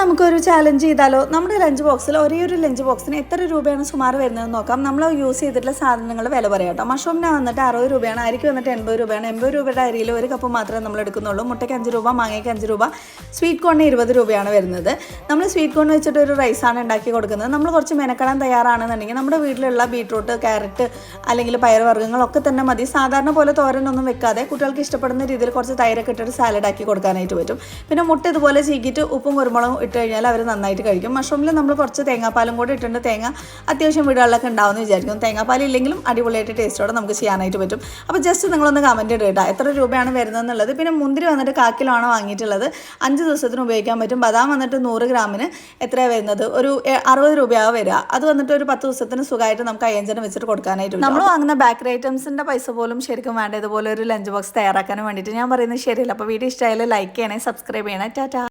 നമുക്കൊരു ചാലഞ്ച് ചെയ്താലോ? നമ്മുടെ ലഞ്ച് ബോക്സിൽ ഒരേ ഒരു ലഞ്ച് ബോക്സിന് എത്ര രൂപയാണ് സുമാർ വരുന്നതെന്ന് നോക്കാം. നമ്മൾ യൂസ് ചെയ്തിട്ടുള്ള സാധനങ്ങൾ വില പറയാം കേട്ടോ. മഷ്റൂമിന് വന്നിട്ട് അറുപത് രൂപയാണ് അരിക്ക് വന്നിട്ട് എൺപത് രൂപയാണ്. എൺപത് രൂപയുടെ അരിയിൽ ഒരു കപ്പ് മാത്രമേ നമ്മൾ എടുക്കുന്നുള്ളൂ. മുട്ടയ്ക്ക് അഞ്ച് രൂപ മാങ്ങയ്ക്ക് അഞ്ച് രൂപ സ്വീറ്റ് കോണിന് ഇരുപത് രൂപയാണ് വരുന്നത്. നമ്മൾ സ്വീറ്റ് കോൺ വെച്ചിട്ട് ഒരു റൈസാണ് ഉണ്ടാക്കി കൊടുക്കുന്നത്. നമ്മൾ കുറച്ച് മെനക്കെടാൻ തയ്യാറാണെന്നുണ്ടെങ്കിൽ നമ്മുടെ വീട്ടിലുള്ള ബീട്രൂട്ട് ക്യാരറ്റ് അല്ലെങ്കിൽ പയറുവർഗങ്ങളൊക്കെ തന്നെ മതി. സാധാരണ പോലെ തോരനൊന്നും വെക്കാതെ കുട്ടികൾക്ക് ഇഷ്ടപ്പെടുന്ന രീതിയിൽ കുറച്ച് തൈരൊക്കെ ഇട്ടിട്ട് സാലഡ് ആക്കി കൊടുക്കാനായിട്ട് പറ്റും. പിന്നെ മുട്ട ഇതുപോലെ ചീക്കിയിട്ട് ഉപ്പും കുരുമുളകും ഇട്ട് കഴിഞ്ഞാൽ അവർ നന്നായിട്ട് കഴിക്കും. മഷ്റൂമിൽ നമ്മൾ കുറച്ച് തേങ്ങാപ്പാലും കൂടി ഇട്ടിട്ടുണ്ട്. തേങ്ങ അത്യാവശ്യം വീടുകളിലൊക്കെ ഉണ്ടാവുമെന്ന് വിചാരിക്കും. തേങ്ങാപ്പാൽ ഇല്ലെങ്കിലും അടിപൊളിയായിട്ട് ടേസ്റ്റോടെ നമുക്ക് ചെയ്യാനായിട്ട് പറ്റും. അപ്പോൾ ജസ്റ്റ് നിങ്ങളൊന്ന് കമന്റ് ഇടുക കേട്ടോ എത്ര രൂപയാണ് വരുന്നതെന്നുള്ളത്. പിന്നെ മുന്തിരി വന്നിട്ട് കാക്കിലാണ് വാങ്ങിയിട്ടുള്ളത്. അഞ്ച് ദിവസത്തിന് ഉപയോഗിക്കാൻ പറ്റും. ബദാം വന്നിട്ട് നൂറ് ഗ്രാമിന് എത്രയാണ് വരുന്നത്? ഒരു അറുപത് രൂപയാവും വരിക. അത് വന്നിട്ട് ഒരു പത്ത് ദിവസത്തിന് സുഖമായിട്ട് നമുക്ക് അയ്യഞ്ചനം വെച്ചിട്ട് കൊടുക്കാനായിട്ട്. നമ്മൾ വാങ്ങുന്ന ബേക്കറി ഐറ്റംസിന്റെ പൈസ പോലും ശരിക്കും വേണ്ട. ഇതുപോലെ ഒരു ലഞ്ച് ബോക്സ് തയ്യാറാക്കാനും വേണ്ടിയിട്ട് ഞാൻ പറയുന്നത് ശരിയല്ല. അപ്പോൾ വീഡിയോ ഇഷ്ടമായാലും ലൈക്ക് ചെയ്യണേ സബ്സ്ക്രൈബ് ചെയ്യണേ. ടാറ്റാ